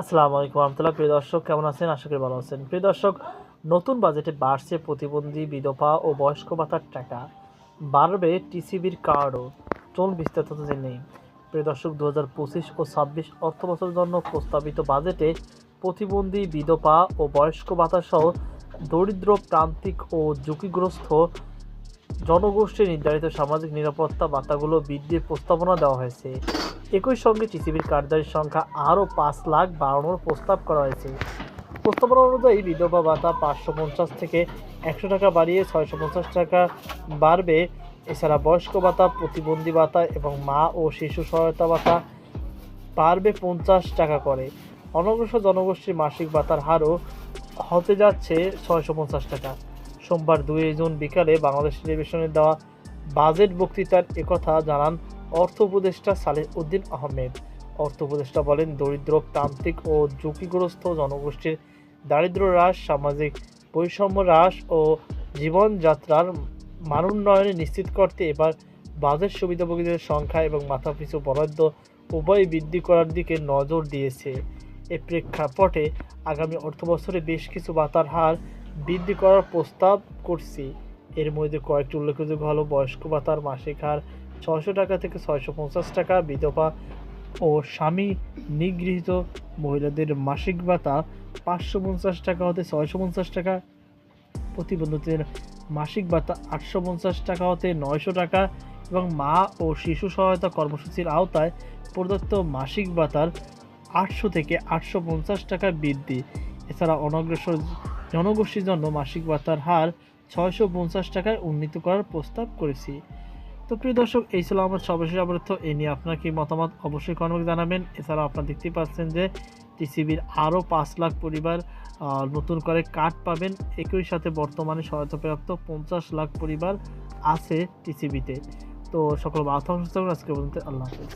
আসসালামু আলাইকুম রহমতুল্লাহ। প্রিয় দর্শক, কেমন আছেন? আশা করি ভালো আছেন। প্রিয় দর্শক, নতুন বাজেটে বাড়ছে প্রতিবন্ধী, বিধবা ও বয়স্ক ভাতার টাকা। বাড়বে টিসিবির কার্ডও। চল বিস্তারিত জেনে প্রিয় দর্শক দু হাজার পঁচিশ ও ছাব্বিশ অর্থ বছরের জন্য প্রস্তাবিত বাজেটে প্রতিবন্ধী, বিধবা ও বয়স্ক ভাতা সহ দরিদ্র, প্রান্তিক ও ঝুঁকিগ্রস্ত জনগোষ্ঠীর নির্ধারিত সামাজিক নিরাপত্তা ভাতাগুলো বৃদ্ধির প্রস্তাবনা দেওয়া হয়েছে। একই সঙ্গে টিসিবির কার্ডধারীর সংখ্যা আরও পাঁচ লাখ বাড়ানোর প্রস্তাব করা হয়েছে। প্রস্তাবনা অনুযায়ী বিধবা ভাতা পাঁচশো পঞ্চাশ থেকে একশো টাকা বাড়িয়ে ছয়শো পঞ্চাশ টাকা বাড়বে। এছাড়া বয়স্ক ভাতা, প্রতিবন্ধী ভাতা এবং মা ও শিশু সহায়তা ভাতা বাড়বে পঞ্চাশ টাকা করে। অনগ্রসর জনগোষ্ঠীর মাসিক ভাতার হারও হতে যাচ্ছে ছয়শো পঞ্চাশ টাকা। সোমবার দুই জুন বিকালে বাংলাদেশ টেলিভিশনের দেওয়া বাজেট বক্তৃতার একথা জানান অর্থ উপদেষ্টা সালেহ উদ্দিন আহমেদ। অর্থ উপদেষ্টা বলেন, দরিদ্র প্রান্তিক ও ঝুঁকিগ্রস্ত জনগোষ্ঠীর দারিদ্র্য হ্রাস, সামাজিক বৈষম্য হ্রাস ও জীবনযাত্রার মানোন্নয়নে নিশ্চিত করতে এবার বাজেট সুবিধাভোগীদের সংখ্যা এবং মাথাপিছু বরাদ্দ উভয় বৃদ্ধি করার দিকে নজর দিয়েছে। এ প্রেক্ষাপটে আগামী অর্থবছরে বেশ কিছু ভাতার হার বৃদ্ধি করার প্রস্তাব করছি। এর মধ্যে কয়েকটি উল্লেখযোগ্য হলো, বয়স্ক ভাতার মাসিক হার ছয়শো টাকা থেকে ছয়শো পঞ্চাশ টাকা, বিধবা ও স্বামী নিগৃহীত, মহিলাদের মাসিক ভাতা পাঁচশো পঞ্চাশ টাকা হতে ছয়শো পঞ্চাশ টাকা, প্রতিবন্ধীদের মাসিক ভাতা আটশো পঞ্চাশ টাকা হতে নয়শো টাকা এবং মা ও শিশু সহায়তা কর্মসূচির আওতায় প্রদত্ত মাসিক ভাতার আটশো থেকে আটশো পঞ্চাশ টাকা বৃদ্ধি। এছাড়া অনগ্রসর জনগোষ্ঠীর জন্য মাসিক ভাতার হার ছয়শো পঞ্চাশ টাকায় উন্নীত করার প্রস্তাব করেছি। তো প্রিয় দর্শক, এই ছিল আমার সর্বশেষ অবরোধ এ নিয়ে আপনার কি মতামত? অবশ্যই কর্মকে জানাবেন। এছাড়াও আপনারা দেখতেই পাচ্ছেন যে টিসিবির আরও পাঁচ লাখ পরিবার নতুন করে কার্ড পাবেন। একই সাথে বর্তমানে সহায়তাপ্রাপ্ত পঞ্চাশ লাখ পরিবার আছে টিসিবিতে তো সকল বার্তা সুস্থ আজকে পর্যন্ত আল্লাহ হাফিজ।